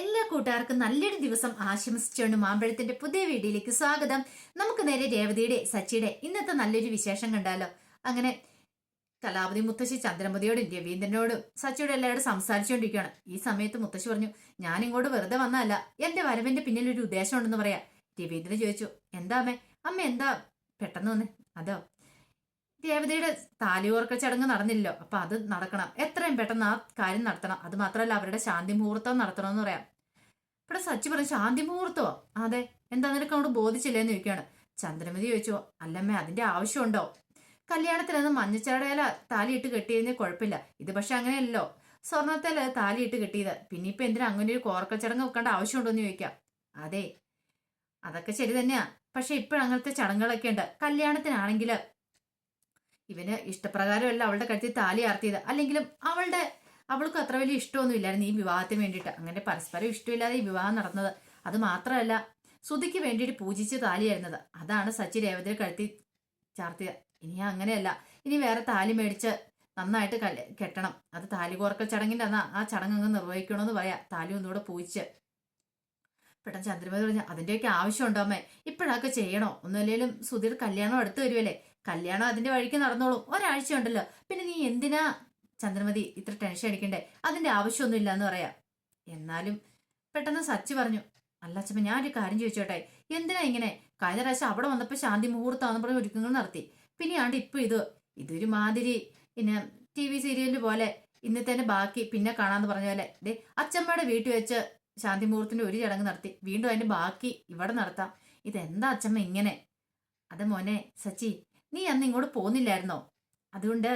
എല്ലാ കൂട്ടുകാർക്കും നല്ലൊരു ദിവസം ആശംസിച്ചുകൊണ്ട് മാമ്പഴത്തിന്റെ പുതിയ വീഡിയോയിലേക്ക് സ്വാഗതം. നമുക്ക് നേരെ രേവതിയുടെ സച്ചിയുടെ ഇന്നത്തെ നല്ലൊരു വിശേഷം കണ്ടാലോ? അങ്ങനെ കലാപതി മുത്തശ്ശി ചന്ദ്രമതിയോടും രവീന്ദ്രനോടും സച്ചിയോടും എല്ലാവരും സംസാരിച്ചുകൊണ്ടിരിക്കുകയാണ്. ഈ സമയത്ത് മുത്തശ്ശി പറഞ്ഞു ഞാൻ ഇങ്ങോട്ട് വെറുതെ വന്നതല്ല എന്റെ വരവിന്റെ പിന്നിൽ ഒരു ഉദ്ദേശം ഉണ്ടെന്ന് പറയാ. രവീന്ദ്രൻ ചോദിച്ചു എന്താ അമ്മേ? അമ്മ എന്താ പെട്ടെന്ന് വന്നേ? അതോ രേവതിയുടെ താലിയോർക്ക ചടങ്ങ് നടന്നില്ലോ അപ്പൊ അത് നടക്കണം. എത്രയും പെട്ടെന്ന് ആ കാര്യം നടത്തണം. അത് മാത്രമല്ല അവരുടെ ശാന്തി മുഹൂർത്തം നടത്തണമെന്ന് പറയാം. ഇവിടെ സച്ചി പറഞ്ഞു ശാന്തി മുഹൂർത്തമോ അതെ. എന്താ നിനക്ക് അങ്ങോട്ട് ബോധിച്ചില്ലേന്ന് ചോദിക്കുകയാണ്. ചന്ദ്രമതി ചോദിച്ചു അല്ലമ്മേ അതിന്റെ ആവശ്യമുണ്ടോ? കല്യാണത്തിനന്ന് മഞ്ഞച്ചടയില താലിയിട്ട് കെട്ടിയതിന് കുഴപ്പമില്ല. ഇത് പക്ഷെ അങ്ങനെയല്ലോ സ്വർണത്തിൽ താലിയിട്ട് കെട്ടിയത്. പിന്നെ ഇപ്പൊ എന്തിനാ അങ്ങനെ ഒരു കോർക്കൽ ചടങ്ങ് വെക്കേണ്ട ആവശ്യമുണ്ടോ എന്ന് ചോദിക്കാം. അതെ. അതൊക്കെ ശരി തന്നെയാ. പക്ഷെ ഇപ്പോഴങ്ങനത്തെ ചടങ്ങുകളൊക്കെ ഉണ്ട്. കല്യാണത്തിനാണെങ്കിൽ ഇവന് ഇഷ്ടപ്രകാരമല്ല അവളുടെ കഴുത്തിൽ താലി ആർത്തിയത്. അല്ലെങ്കിലും അവളുടെ അവൾക്ക് അത്ര വലിയ ഇഷ്ടമൊന്നും ഇല്ലായിരുന്നു ഈ വിവാഹത്തിന് വേണ്ടിയിട്ട്. അങ്ങനെ പരസ്പരം ഇഷ്ടമില്ലാതെ ഈ വിവാഹം നടന്നത്. അത് മാത്രമല്ല സുതിക്ക് വേണ്ടിയിട്ട് പൂജിച്ച് താലിയായിരുന്നത്. അതാണ് സച്ചി രേവതിയുടെ കഴുത്തി ചാർത്തിയത്. ഇനി അങ്ങനെയല്ല. ഇനി വേറെ താലി മേടിച്ച് നന്നായിട്ട് കെട്ടണം. അത് താലി കോർക്കൽ ചടങ്ങിന്റെ അന്ന് ആ ചടങ്ങ് അങ്ങ് നിർവഹിക്കണമെന്ന് പറയാ. താലി ഒന്നുകൂടെ പൂജിച്ച്. പെട്ടെന്ന് ചന്ദ്രമതി പറഞ്ഞു അതിന്റെയൊക്കെ ആവശ്യമുണ്ടോ അമ്മേ? ഇപ്പോഴൊക്കെ ചെയ്യണോ? ഒന്നുമില്ലെങ്കിലും സുധീർ കല്യാണം അടുത്ത് വരുമല്ലേ കല്യാണം അതിന്റെ വഴിക്ക് നടന്നോളും. ഒരാഴ്ച ഉണ്ടല്ലോ പിന്നെ നീ എന്തിനാ ചന്ദ്രമതി ഇത്ര ടെൻഷൻ അടിക്കണ്ടേ? അതിന്റെ ആവശ്യമൊന്നും ഇല്ല എന്ന് പറയാം. എന്നാലും പെട്ടെന്ന് സച്ചി പറഞ്ഞു അല്ല അച്ഛമ്മ ഒരു കാര്യം ചോദിച്ചോട്ടെ. എന്തിനാ ഇങ്ങനെ? കഴിഞ്ഞ പ്രാവശ്യം അവിടെ വന്നപ്പോൾ ശാന്തി മുഹൂർത്താന്ന് പറഞ്ഞ ഒരുക്കങ്ങൾ നടത്തി. പിന്നെയാണ്ട് ഇപ്പൊ ഇത് ഇതൊരു മാതിരി പിന്നെ ടി വി സീരിയലിൽ പോലെ ഇന്നത്തെ ബാക്കി പിന്നെ കാണാന്ന് പറഞ്ഞ പോലെ. ദേ അച്ഛമ്മയുടെ വീട്ടിൽ വെച്ച് ശാന്തി മുഹൂർത്തിന്റെ ഒരു ചടങ്ങ് നടത്തി. വീണ്ടും അതിന്റെ ബാക്കി ഇവിടെ നടത്താം. ഇതെന്താ അച്ഛമ്മ ഇങ്ങനെ? അത് മോനെ സച്ചി നീ അന്ന് ഇങ്ങോട്ട് പോന്നില്ലായിരുന്നോ? അതുകൊണ്ട്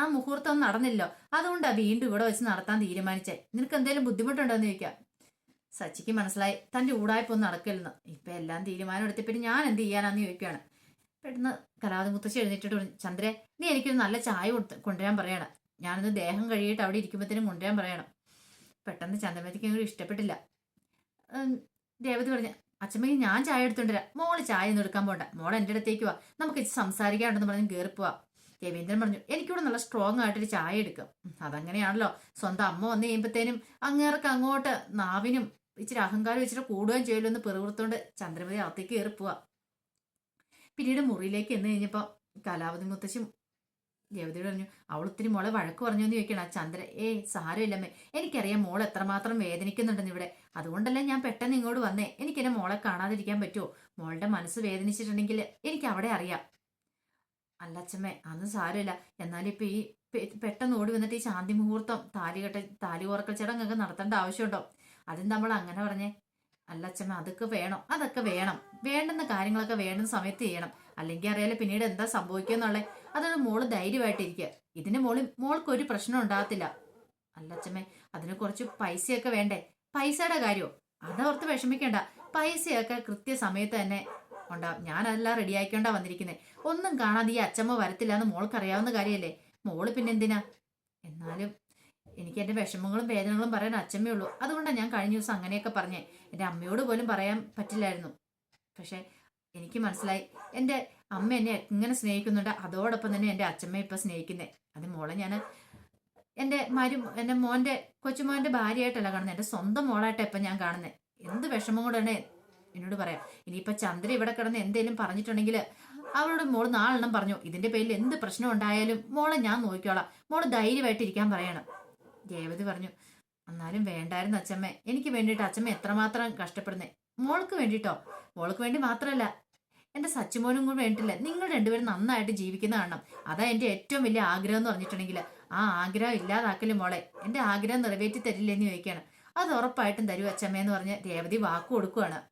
ആ മുഹൂർത്തം ഒന്നും നടന്നില്ലോ അതുകൊണ്ടാ വീണ്ടും ഇവിടെ വെച്ച് നടത്താൻ തീരുമാനിച്ചേ. നിനക്ക് എന്തെങ്കിലും ബുദ്ധിമുട്ടുണ്ടോ എന്ന് ചോദിക്കാം. സച്ചിക്ക് മനസ്സിലായി. തന്റെ ഊടായ്പൊന്നും നടക്കില്ലെന്ന്. ഇപ്പൊ എല്ലാം തീരുമാനം എടുത്ത് ഞാൻ എന്ത് ചെയ്യാനാന്ന് ചോദിക്കുകയാണ് പെട്ടെന്ന് കലാവതി മുത്തശ്ശി എഴുന്നേറ്റിട്ട് ചന്ദ്രേ നീ എനിക്കൊരു നല്ല ചായ കൊടുത്ത് കൊണ്ടുവരാൻ പറയണം. ഞാനൊന്ന് ദേഹം കഴിയിട്ട് അവിടെ ഇരിക്കുമ്പോഴത്തേനും കൊണ്ടുവരാൻ പറയണം. പെട്ടെന്ന് ചന്ദ്രമതിക്ക് ഇഷ്ടപ്പെട്ടില്ല. രേവതി പറഞ്ഞു അച്ഛമ്മയ്ക്ക് ഞാൻ ചായ എടുത്തോണ്ടിരാ മോൾ ചായ ഒന്നും എടുക്കാൻ പോണ്ട. മോൾ എന്റെ അടുത്തേക്ക് വാ. നമുക്ക് ഇത് സംസാരിക്കാണ്ടെന്ന് പറഞ്ഞ് കേറി പോവാ. രവീന്ദ്രൻ പറഞ്ഞു എനിക്കിവിടെ നല്ല സ്ട്രോങ് ആയിട്ടൊരു ചായ എടുക്കാം. അതങ്ങനെയാണല്ലോ. സ്വന്തം അമ്മ വന്നു കഴിയുമ്പോഴത്തേനും അങ്ങേർക്ക് അങ്ങോട്ട് നാവിനും ഇച്ചിരി അഹങ്കാരം ഇച്ചിരി കൂടുകയും ചെയ്യുമല്ലോ എന്ന് പെറുപുറത്തോണ്ട് ചന്ദ്രമതി അകത്തേക്ക് കയറിപ്പോവാ പോവാ. പിന്നീട് മുറിയിലേക്ക് എന്ന് കഴിഞ്ഞപ്പോൾ കലാവതി മുത്തശ്ശി രേവതിയോട് പറഞ്ഞു അവൾ ഒത്തിരി മോളെ വഴക്ക് പറഞ്ഞു എന്ന് ചോദിക്കണം ആ ചന്ദ്ര ഏയ് സാരമില്ലമ്മേ. എനിക്കറിയാം മോൾ എത്രമാത്രം വേദനിക്കുന്നുണ്ടെന്ന് ഇവിടെ അതുകൊണ്ടല്ലേ ഞാൻ പെട്ടെന്ന് ഇങ്ങോട്ട് വന്നേ. എനിക്ക് എന്നെ മോളെ കാണാതിരിക്കാൻ പറ്റുമോ മോളുടെ മനസ്സ് വേദനിച്ചിട്ടുണ്ടെങ്കിൽ എനിക്ക് അവിടെ അറിയാം. അല്ല അച്ഛമ്മേ അന്ന് സാരമില്ല. എന്നാലും ഇപ്പൊ ഈ പെട്ടെന്ന് ഓടി വന്നിട്ട് ഈ ശാന്തി മുഹൂർത്തം താലികെട്ട താലി ഓർക്കൽ ചടങ്ങൊക്കെ നടത്തേണ്ട ആവശ്യമുണ്ടോ? അതും നമ്മൾ അങ്ങനെ പറഞ്ഞേ? അല്ല അച്ഛമ്മ അതൊക്കെ വേണം അതൊക്കെ വേണം. വേണ്ടുന്ന കാര്യങ്ങളൊക്കെ വേണ്ടുന്ന സമയത്ത് ചെയ്യണം. അല്ലെങ്കിൽ അറിയാലോ പിന്നീട് എന്താ സംഭവിക്കുക അതൊരു മോൾ ധൈര്യമായിട്ടിരിക്കുക. ഇതിന് മോൾ മോൾക്ക് ഒരു പ്രശ്നം ഉണ്ടാകത്തില്ല. അല്ലച്ചമ്മേ അതിന് കുറച്ച് പൈസയൊക്കെ വേണ്ടേ? പൈസയുടെ കാര്യമോ അതോർത്ത് വിഷമിക്കേണ്ട. പൈസയൊക്കെ കൃത്യസമയത്ത് തന്നെ ഉണ്ടാവും. ഞാൻ അതെല്ലാം റെഡി ആയിക്കൊണ്ടാ വന്നിരിക്കുന്നത് ഒന്നും കാണാതെ ഈ അച്ഛമ്മ വരത്തില്ല എന്ന് മോൾക്ക് അറിയാവുന്ന കാര്യമല്ലേ? മോൾ പിന്നെന്തിനാ? എന്നാലും എനിക്ക് എന്റെ വിഷമങ്ങളും വേദനകളും പറയാൻ അച്ഛമ്മേ ഉള്ളൂ. അതുകൊണ്ടാണ് ഞാൻ കഴിഞ്ഞ ദിവസം അങ്ങനെയൊക്കെ പറഞ്ഞേ. എന്റെ അമ്മയോട് പോലും പറയാൻ പറ്റില്ലായിരുന്നു. പക്ഷെ എനിക്ക് മനസ്സിലായി. എന്റെ അമ്മ എന്നെ എങ്ങനെ സ്നേഹിക്കുന്നുണ്ട്? അതോടൊപ്പം തന്നെ എന്റെ അച്ഛമ്മ ഇപ്പം സ്നേഹിക്കുന്നേ. അത് മോളെ ഞാൻ എന്റെ മരു എന്റെ മോന്റെ കൊച്ചുമോന്റെ ഭാര്യയായിട്ടല്ല കാണുന്നത് എന്റെ സ്വന്തം മോളായിട്ടാണ് ഇപ്പം ഞാൻ കാണുന്നത് എന്ത് വിഷമം കൂടെയാണ് എന്നോട് പറയാം. ഇനിയിപ്പോൾ ചന്ദ്ര ഇവിടെ കിടന്ന് എന്തേലും പറഞ്ഞിട്ടുണ്ടെങ്കിൽ അവളോട് മോൾ നാലെണ്ണം പറഞ്ഞു. ഇതിന്റെ പേരിൽ എന്ത് പ്രശ്നം ഉണ്ടായാലും മോളെ ഞാൻ നോക്കിക്കോളാം. മോൾ ധൈര്യമായിട്ടിരിക്കാൻ പറയണം. രേവതി പറഞ്ഞു എന്നാലും വേണ്ടായിരുന്നു അച്ഛമ്മ എനിക്ക് വേണ്ടിയിട്ട് അച്ഛമ്മ എത്രമാത്രം കഷ്ടപ്പെടുന്നേ. മോൾക്ക് വേണ്ടിട്ടോ? മോൾക്ക് വേണ്ടി മാത്രമല്ല എന്റെ സച്ചുമോനും കൂടെ വേണ്ടിട്ടില്ല. നിങ്ങൾ രണ്ടുപേരും നന്നായിട്ട് ജീവിക്കുന്ന കാണണം. അതാ എന്റെ ഏറ്റവും വലിയ ആഗ്രഹം എന്ന് പറഞ്ഞിട്ടുണ്ടെങ്കിൽ. ആ ആഗ്രഹം ഇല്ലാതാക്കൽ മോളെ. എന്റെ ആഗ്രഹം നിറവേറ്റി തരില്ലെന്ന് ചോദിക്കുകയാണ്. അത് ഉറപ്പായിട്ടും തരൂ അച്ഛമ്മയെന്ന് പറഞ്ഞ് രേവതി വാക്കു കൊടുക്കുകയാണ്.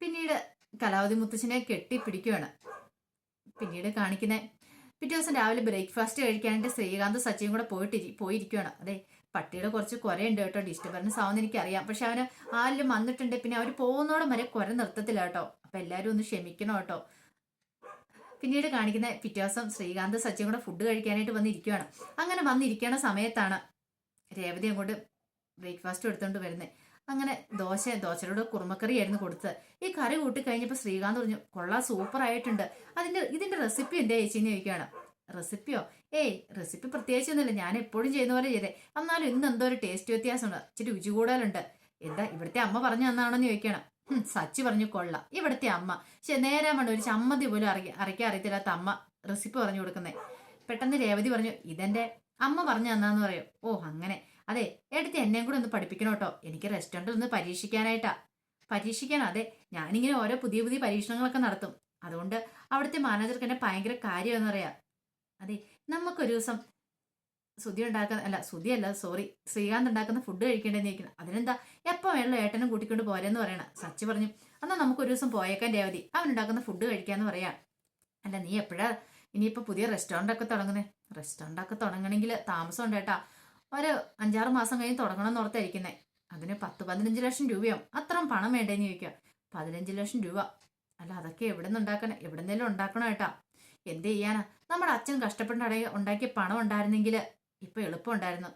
പിന്നീട് കലാവതി മുത്തച്ഛനെ കെട്ടിപ്പിടിക്കുകയാണ്. പിന്നീട് കാണിക്കുന്ന പിറ്റേ ദിവസം രാവിലെ ബ്രേക്ക്ഫാസ്റ്റ് കഴിക്കാനായിട്ട് ശ്രീകാന്ത് സച്ചിയും കൂടെ പോയിട്ട് പോയിരിക്കുകയാണ് അതെ പട്ടിയുടെ കുറച്ച് കുരയുണ്ട് കേട്ടോ ഡിസ്റ്റർബൻസ് ആവുന്ന എനിക്കറിയാം. പക്ഷെ അവന് ആരെങ്കിലും വന്നിട്ടുണ്ട് പിന്നെ അവർ പോകുന്നോളം വരെ കുര നിർത്തത്തില്ല കേട്ടോ. അപ്പൊ എല്ലാവരും ഒന്ന് ക്ഷമിക്കണം കേട്ടോ. പിന്നീട് കാണിക്കുന്ന പിറ്റേ ദിവസം ശ്രീകാന്ത് സച്ചിയും കൂടെ ഫുഡ് കഴിക്കാനായിട്ട് വന്നിരിക്കുകയാണ് അങ്ങനെ വന്നിരിക്കുന്ന സമയത്താണ് രേവതി അങ്ങോട്ട് ബ്രേക്ക്ഫാസ്റ്റ് എടുത്തുകൊണ്ട് വരുന്നത് അങ്ങനെ ദോശ ദോശയുടെ കുറുമക്കറി ആയിരുന്നു കൊടുത്തത്. ഈ കറി കൂട്ടി കഴിഞ്ഞപ്പോൾ ശ്രീകാന്ത് പറഞ്ഞു കൊള്ളാം സൂപ്പർ ആയിട്ടുണ്ട്. അതിന്റെ ഇതിന്റെ റെസിപ്പി എന്താ ചേച്ചിന്ന് ചോദിക്കുകയാണ്. റെസിപ്പിയോ ഏയ് റെസിപ്പി പ്രത്യേകിച്ചൊന്നുമില്ല. ഞാൻ എപ്പോഴും ചെയ്യുന്ന പോലെ ചെയ്തേ. എന്നാലും ഇന്ന് എന്തോ ഒരു ടേസ്റ്റ് വ്യത്യാസമുണ്ട്. ഇച്ചിരി രുചി കൂടുതലുണ്ട്. എന്താ ഇവിടുത്തെ അമ്മ പറഞ്ഞു തന്നാണെന്ന് ചോദിക്കണം സച്ചി പറഞ്ഞു കൊള്ളാം. ഇവിടുത്തെ അമ്മ. പക്ഷെ നേരം വേണ്ട ഒരു ചമ്മതി പോലും അറിയ അറിയിക്കാൻ അറിയത്തില്ലാത്ത അമ്മ റെസിപ്പി പറഞ്ഞു കൊടുക്കുന്നേ. പെട്ടെന്ന് രേവതി പറഞ്ഞു ഇതെന്റെ അമ്മ പറഞ്ഞു തന്നാന്ന് പറയും. ഓ അങ്ങനെ. അതെ എടുത്ത് എന്നെയും കൂടെ ഒന്ന് പഠിപ്പിക്കണം കേട്ടോ എനിക്ക് റെസ്റ്റോറന്റിൽ ഒന്ന് പരീക്ഷിക്കാനായിട്ടാ. പരീക്ഷിക്കാൻ അതെ. ഞാനിങ്ങനെ ഓരോ പുതിയ പുതിയ പരീക്ഷണങ്ങളൊക്കെ നടത്തും. അതുകൊണ്ട് അവിടുത്തെ മാനേജർക്ക് എന്നെ ഭയങ്കര കാര്യമെന്നറിയാം അതെ നമുക്കൊരു ദിവസം സുതി ഉണ്ടാക്കുന്ന അല്ല സുതി അല്ല സോറി ശ്രീകാന്ത് ഉണ്ടാക്കുന്ന ഫുഡ് കഴിക്കേണ്ടതെന്ന് ചോദിക്കണം അതിനെന്താ എപ്പോൾ വേണമല്ലോ ഏട്ടനും കൂട്ടിക്കൊണ്ട് പോരെന്ന് പറയണം. സച്ചി പറഞ്ഞു എന്നാൽ നമുക്കൊരു ദിവസം പോയേക്കാൻ രേവതി. അവൻ ഉണ്ടാക്കുന്ന ഫുഡ് കഴിക്കാന്ന് പറയാം. അല്ല നീ എപ്പോഴാ ഇനിയിപ്പോൾ പുതിയ റെസ്റ്റോറന്റ് ഒക്കെ തുടങ്ങുന്നേ? റെസ്റ്റോറന്റ് ഒക്കെ തുടങ്ങണമെങ്കിൽ താമസം ഉണ്ട് കേട്ടാ ഒരു അഞ്ചാറ് മാസം കഴിഞ്ഞ് തുടങ്ങണം എന്ന് ഓർത്തായിരിക്കുന്നേ അതിന് പത്ത് പതിനഞ്ച് ലക്ഷം രൂപയാവും അത്രയും പണം വേണ്ടേന്ന് ചോദിക്കുക പതിനഞ്ച് ലക്ഷം രൂപ. അല്ല അതൊക്കെ എവിടെ നിന്ന് ഉണ്ടാക്കണം? എവിടെ നിന്നെങ്കിലും ഉണ്ടാക്കണം ഏട്ടാ? എന്ത് ചെയ്യാനാ? നമ്മുടെ അച്ഛൻ കഷ്ടപ്പെട്ട് ഉണ്ടാക്കിയ പണം ഉണ്ടായിരുന്നെങ്കിൽ ഇപ്പൊ എളുപ്പമുണ്ടായിരുന്നു.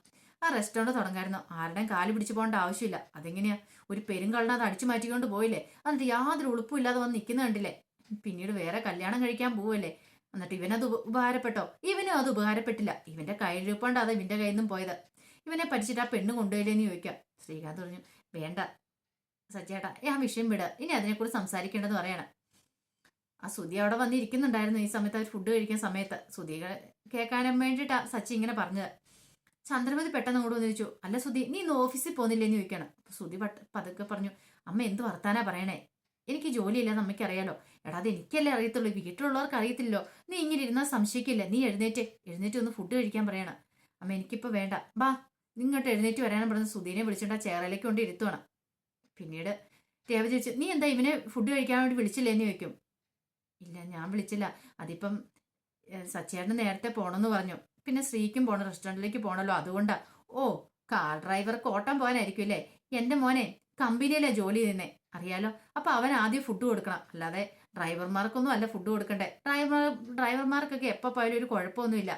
ആ റെസ്റ്റോറന്റ് തുടങ്ങായിരുന്നു. ആരുടെയും കാൽ പിടിച്ചു പോകേണ്ട ആവശ്യമില്ല. അതെങ്ങനെയാ? ഒരു പെരുങ്കള്ളനെ അടിച്ചു മാറ്റിക്കൊണ്ട് പോയില്ലേ? എന്നിട്ട് യാതൊരു ഉളുപ്പുമില്ലാതെ വന്ന് നിൽക്കുന്ന കണ്ടില്ലേ? പിന്നീട് വേറെ കല്യാണം കഴിക്കാൻ പോവല്ലേ എന്നിട്ട് ഇവനത് ഉപ- ഉപകാരപ്പെട്ടോ? ഇവനും അത് ഉപകാരപ്പെട്ടില്ല. ഇവന്റെ കയ്യിലിരിപ്പണ്ട് അത് ഇവന്റെ കയ്യിൽ നിന്നും പോയത്. ഇവനെ പഠിച്ചിട്ട് ആ പെണ്ണ് കൊണ്ടുപോയില്ലേന്ന് ചോദിക്കാം ശ്രീകാന്ത് പറഞ്ഞു വേണ്ട സജ്ജേട്ടാ ആ വിഷയം വിട. ഇനി അതിനെക്കുറിച്ച് സംസാരിക്കേണ്ടെന്ന് പറയണം. ആ സുധി അവിടെ വന്നിരിക്കുന്നുണ്ടായിരുന്നു ഈ സമയത്ത് അവർ ഫുഡ് കഴിക്കുന്ന സമയത്ത് സുധി കേൾക്കാനും വേണ്ടിയിട്ടാ സച്ചി ഇങ്ങനെ പറഞ്ഞത്. ചന്ദ്രമതി പെട്ടെന്ന് അങ്ങോട്ട് വന്ന് ചോദിച്ചു അല്ല സുധി നീ ഇന്ന് ഓഫീസിൽ പോകുന്നില്ലേന്ന് ചോദിക്കണം സുധി പതുക്കെ പറഞ്ഞു അമ്മ എന്ത് വർത്താനാ പറയണേ? എനിക്ക് ജോലിയില്ല അമ്മയ്ക്ക് അറിയാലോ. എടാ അത് എനിക്കല്ലേ അറിയത്തുള്ളൂ. വീട്ടിലുള്ളവർക്ക് അറിയത്തില്ലല്ലോ. നീ ഇങ്ങനെ ഇരുന്നാൽ സംശയിക്കില്ല. നീ എഴുന്നേറ്റ് എഴുന്നേറ്റ് ഒന്ന് ഫുഡ് കഴിക്കാൻ പറയണം. അമ്മ എനിക്കിപ്പോൾ വേണ്ട. ബാ നിങ്ങോട്ട് എഴുന്നേറ്റ് വരാനും പറഞ്ഞ് സുധീനെ വിളിച്ചിട്ട് ആ ചേറയിലേക്ക് കൊണ്ട് ഇരുത്തുവാണ് പിന്നീട് രേവതി ചോദിച്ചു നീ എന്താ ഇവനെ ഫുഡ് കഴിക്കാൻ വേണ്ടി വിളിച്ചില്ലേന്ന് ചോദിക്കും. ഇല്ല ഞാൻ വിളിച്ചില്ല. അതിപ്പം സച്ചേട്ടന് നേരത്തെ പോണെന്ന് പറഞ്ഞു. പിന്നെ ശ്രീക്കും പോണം റെസ്റ്റോറന്റിലേക്ക് പോണല്ലോ. അതുകൊണ്ടാ. ഓ കാർ ഡ്രൈവർക്ക് ഓട്ടം പോകാനായിരിക്കും അല്ലേ? എന്റെ മോനെ കമ്പനിയിലെ ജോലി ചെയ്യുന്നേ? അറിയാലോ? അപ്പൊ അവൻ ആദ്യം ഫുഡ് കൊടുക്കണം. അല്ലാതെ ഡ്രൈവർമാർക്കൊന്നും അല്ല ഫുഡ് കൊടുക്കണ്ടേ. ഡ്രൈവർ ഡ്രൈവർമാർക്കൊക്കെ എപ്പോൾ പോയാലും ഒരു കുഴപ്പമൊന്നുമില്ല.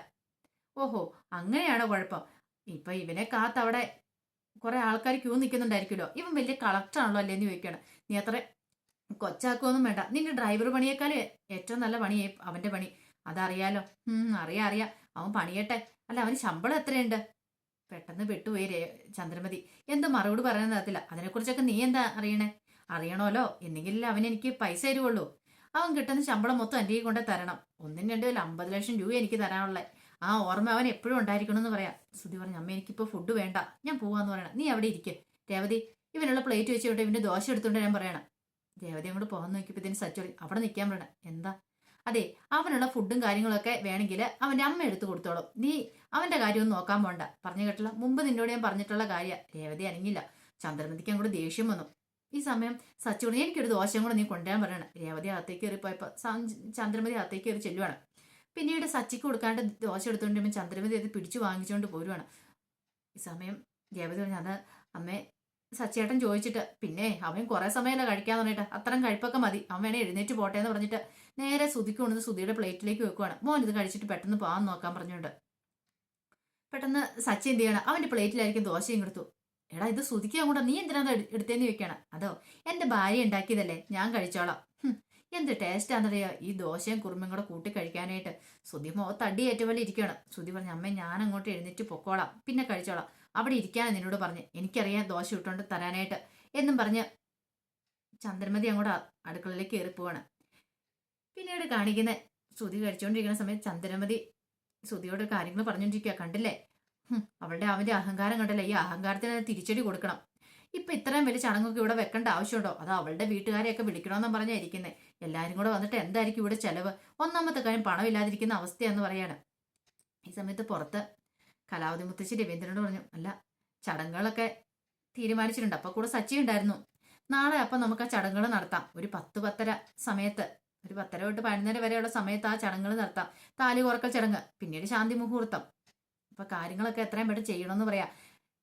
ഓഹോ അങ്ങനെയാണോ കുഴപ്പം? ഇപ്പൊ ഇവനെ കാത്ത് അവിടെ കുറെ ആൾക്കാർ ക്യൂ നിൽക്കുന്നുണ്ടായിരിക്കുമല്ലോ. ഇവൻ വലിയ കളക്ടർ ആണല്ലോ അല്ലേന്ന് ചോദിക്കണം നീ അത്ര കൊച്ചാക്കൊന്നും വേണ്ട. നിന്റെ ഡ്രൈവർ പണിയേക്കാൾ ഏറ്റവും നല്ല പണി അവന്റെ പണി. അതറിയാലോ? അറിയാം അറിയാം. അവൻ പണിയട്ടെ. അല്ല അവന് ശമ്പളം എത്രയുണ്ട്? പെട്ടെന്ന് വിട്ടുപോയി ചന്ദ്രമതി. എന്ത് മറുപടി പറയാൻ തരത്തില്ല അതിനെക്കുറിച്ചൊക്കെ നീ എന്താ അറിയണേ? അറിയണമല്ലോ എന്നെങ്കിലും അവൻ എനിക്ക് പൈസ തരുവുള്ളൂ. അവൻ കിട്ടുന്ന ശമ്പളം മൊത്തം എന്റെ കൊണ്ട് തരണം. ഒന്നും രണ്ടും അമ്പത് ലക്ഷം രൂപ എനിക്ക് തരാനുള്ളത് ആ ഓർമ്മ അവൻ എപ്പോഴും ഉണ്ടായിരിക്കണം എന്ന് പറയാം. സുധി പറഞ്ഞു അമ്മ എനിക്കിപ്പോൾ ഫുഡ് വേണ്ട. ഞാൻ പോവാന്ന് പറയണം. നീ അവിടെ ഇരിക്കും. രേവതി ഇവനുള്ള പ്ലേറ്റ് വെച്ച് ഇവന്റെ ദോശ എടുത്തുകൊണ്ട് ഞാൻ പറയണം. രേവതി അങ്ങോട്ട് പോകാൻ നോക്കിയപ്പോൾ ഇതിന് സച്ചോളി അവിടെ നിൽക്കാൻ പറയണം. എന്താ? അതെ അവനുള്ള ഫുഡും കാര്യങ്ങളൊക്കെ വേണമെങ്കിൽ അവന്റെ അമ്മ എടുത്തു കൊടുത്തോളും. നീ അവന്റെ കാര്യമൊന്നും നോക്കാൻ പോണ്ട. പറഞ്ഞു കേട്ടില്ല. മുമ്പ് നിന്നോട് ഞാൻ പറഞ്ഞിട്ടുള്ള കാര്യം രേവതി അനങ്ങില്ല ചന്ദ്രമതിക്ക് അങ്ങോട്ട് ദേഷ്യം വന്നു. ഈ സമയം സച്ചോട് എനിക്കൊരു ദോശയും കൂടെ നീ കൊണ്ടുവരാൻ പറയണം. രേവതി അകത്തേക്ക് കയറിപ്പോയപ്പോൾ ചന്ദ്രമതി അകത്തേക്ക് കയറി ചെല്ലുവാണ്. പിന്നീട് സച്ചിക്ക് കൊടുക്കാണ്ട് ദോശ എടുത്തുകൊണ്ട് ചന്ദ്രമതി അത് പിടിച്ചു വാങ്ങിച്ചുകൊണ്ട് പോരുവാണ്. ഈ സമയം രേവതി പറഞ്ഞു അത് അമ്മേ സച്ചേട്ടൻ ചോദിച്ചിട്ട് പിന്നെ അവൻ കുറെ സമയമല്ല കഴിക്കാന്ന് പറഞ്ഞിട്ട് അത്രയും കഴിപ്പൊക്കെ മതി. വേണേ എഴുന്നേറ്റ് പോട്ടെ എന്ന് പറഞ്ഞിട്ട് നേരെ സുതിക്ക് കൊണ്ട് സുതിയുടെ പ്ലേറ്റിലേക്ക് വെക്കുവാണ്. മോൻ ഇത് കഴിച്ചിട്ട് പെട്ടെന്ന് പോകാൻ നോക്കാൻ പറഞ്ഞുകൊണ്ട് പെട്ടെന്ന് സച്ചി എന്ത് ചെയ്യണം അവന്റെ പ്ലേറ്റിലായിരിക്കും ദോശയും കൊടുത്തു. എടാ ഇത് സുതിക്ക് കൂടെ നീ എന്തിനാ എടുത്തേന്ന് ചോദിക്കണം. അതോ എന്റെ ഭാര്യ ഉണ്ടാക്കിയതല്ലേ ഞാൻ കഴിച്ചോളാം. എന്ത് ടേസ്റ്റ് ആണെന്നറിയോ? ഈ ദോശയും കുറുമയും കൂടെ കൂട്ടി കഴിക്കാനായിട്ട് സുധി മുഖത്ത് അടി പോലെ ഇരിക്കണം സുധി പറഞ്ഞു അമ്മ ഞാൻ അങ്ങോട്ട് എഴുന്നേറ്റ് പൊക്കോളാം പിന്നെ കഴിച്ചോളാം. അവിടെ ഇരിക്കാനാണ് നിന്നോട് പറഞ്ഞ് എനിക്കറിയാം ദോശ ഇട്ടുകൊണ്ട് തരാനായിട്ട് എന്നും പറഞ്ഞ് ചന്ദ്രമതി അങ്ങോട്ട് അടുക്കളയിലേക്ക് കയറി പോവാണ്. പിന്നീട് കാണിക്കുന്ന സുധി കഴിച്ചുകൊണ്ടിരിക്കുന്ന സമയത്ത് ചന്ദ്രമതി സുധിയോട് കാര്യങ്ങൾ പറഞ്ഞുകൊണ്ടിരിക്കുക കണ്ടില്ലേ? അവളുടെ അവന്റെ അഹങ്കാരം കണ്ടല്ലേ ഈ അഹങ്കാരത്തിന് തിരിച്ചടി കൊടുക്കണം. ഇപ്പൊ ഇത്രയും വലിയ ചടങ്ങൊക്കെ ഇവിടെ വെക്കേണ്ട ആവശ്യമുണ്ടോ? അത് അവളുടെ വീട്ടുകാരെയൊക്കെ വിളിക്കണമെന്നും പറഞ്ഞാ ഇരിക്കുന്നത് എല്ലാരും കൂടെ വന്നിട്ട് എന്തായിരിക്കും ഇവിടെ ചെലവ്? ഒന്നാമത്തെ കാര്യം പണമില്ലാതിരിക്കുന്ന അവസ്ഥയാന്ന് പറയാണ്. ഈ സമയത്ത് പുറത്ത് കലാവതി മുത്തശ്ശി രവീന്ദ്രനോട് പറഞ്ഞു അല്ല ചടങ്ങുകളൊക്കെ തീരുമാനിച്ചിട്ടുണ്ട്. അപ്പൊ കൂടെ സച്ചി ഉണ്ടായിരുന്നു. നാളെ അപ്പൊ നമുക്ക് ആ ചടങ്ങുകൾ നടത്താം. ഒരു പത്ത് പത്തര സമയത്ത് ഒരു പത്തര തൊട്ട് പതിനൊന്നര വരെയുള്ള സമയത്ത് ആ ചടങ്ങുകൾ നടത്താം. താലി കുറക്കൽ ചടങ്ങ് പിന്നീട് ശാന്തി മുഹൂർത്തം. അപ്പൊ കാര്യങ്ങളൊക്കെ എത്രയും പെട്ടെന്ന് ചെയ്യണമെന്ന് പറയാം.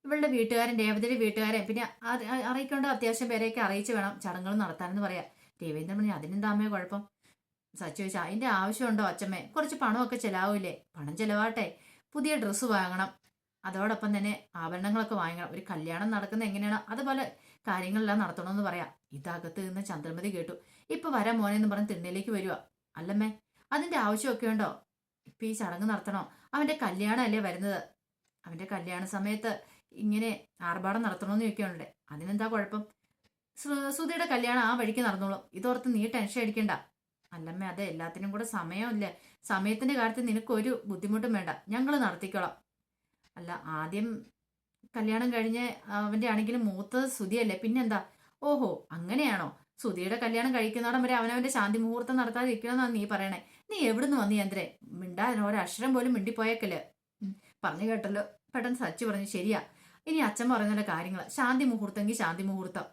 ഇവളുടെ വീട്ടുകാരൻ രേവതിയുടെ വീട്ടുകാരെ പിന്നെ അറിയിക്കേണ്ട അത്യാവശ്യം പേരെയൊക്കെ അറിയിച്ച് വേണം ചടങ്ങുകൾ നടത്താനെന്ന് പറയാം. രവീന്ദ്രൻ പറഞ്ഞു അതിനെന്താ അമ്മേ കുഴപ്പം? സച്ചു ചോദിച്ചാൽ അതിന്റെ ആവശ്യമുണ്ടോ അച്ഛമ്മേ കുറച്ച് പണമൊക്കെ ചെലാവൂലേ പണം ചിലവാട്ടെ പുതിയ ഡ്രസ്സ് വാങ്ങണം. അതോടൊപ്പം തന്നെ ആഭരണങ്ങളൊക്കെ വാങ്ങണം ഒരു കല്യാണം നടക്കുന്ന എങ്ങനെയാണ്? അതുപോലെ കാര്യങ്ങളെല്ലാം നടത്തണമെന്ന് പറയാം. ഇതകത്ത് നിന്ന് ചന്ദ്രമതി കേട്ടു. ഇപ്പൊ വരാൻ മോനെന്ന് പറഞ്ഞ് തിണ്ണയിലേക്ക് വരുക അല്ലമ്മേ അതിന്റെ ആവശ്യമൊക്കെ ഉണ്ടോ? ഇപ്പൊ ഈ ചടങ്ങ് നടത്തണോ? അവന്റെ കല്യാണമല്ലേ വരുന്നത്? അവന്റെ കല്യാണ സമയത്ത് ഇങ്ങനെ ആർഭാടം നടത്തണമെന്ന് ചോദിക്കുകയാണല്ലേ അതിനെന്താ കുഴപ്പം? സുധയുടെ കല്യാണം ആ വഴിക്ക് നടന്നോളും. ഇതോർത്ത് നീ ടെൻഷൻ അടിക്കണ്ട. അല്ലമ്മ അതെ എല്ലാത്തിനും കൂടെ സമയമില്ല. സമയത്തിന്റെ കാര്യത്തിൽ നിനക്കൊരു ബുദ്ധിമുട്ടും വേണ്ട. ഞങ്ങൾ നടത്തിക്കോളാം. അല്ല ആദ്യം കല്യാണം കഴിഞ്ഞ് അവന്റെ ആണെങ്കിലും മൂത്തത് സുധിയല്ലേ പിന്നെന്താ? ഓഹോ അങ്ങനെയാണോ? സുധിയുടെ കല്യാണം കഴിക്കുന്നിടം വരെ അവനവന്റെ ശാന്തി മുഹൂർത്തം നടത്താതിരിക്കണമെന്നാണ് നീ പറയണേ. നീ എവിടുന്ന് വന്നു ചന്ദ്രേ മിണ്ടാൻ ഒരക്ഷരം പോലും മിണ്ടിപ്പോയേക്കല്ലേ. ഉം, പറഞ്ഞു കേട്ടല്ലോ. പെട്ടെന്ന് സച്ചി പറഞ്ഞു ശരിയാ. ഇനി അച്ഛൻ പറഞ്ഞ കാര്യങ്ങൾ ശാന്തി മുഹൂർത്തമെങ്കിൽ ശാന്തി മുഹൂർത്തം.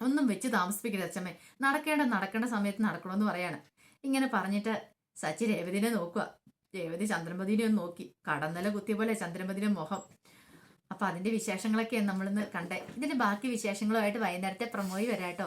ഒന്നും വെച്ച് താമസിപ്പിക്കരുത് അച്ഛമ്മേ. നടക്കേണ്ട നടക്കേണ്ട സമയത്ത് നടക്കണമെന്ന് പറയാണ്. ഇങ്ങനെ പറഞ്ഞിട്ട് സച്ചി രേവതിനെ നോക്കുക രേവതി ചന്ദ്രമതിനെ ഒന്ന് നോക്കി. കടന്നല കുത്തിയ പോലെ ചന്ദ്രമതിയുടെ മുഖം. അപ്പൊ അതിന്റെ വിശേഷങ്ങളൊക്കെയാണ് നമ്മളിന്ന് കണ്ടേ. ഇതിന്റെ ബാക്കി വിശേഷങ്ങളുമായിട്ട് വൈകുന്നേരത്തെ പ്രമോയി വരാട്ടോ.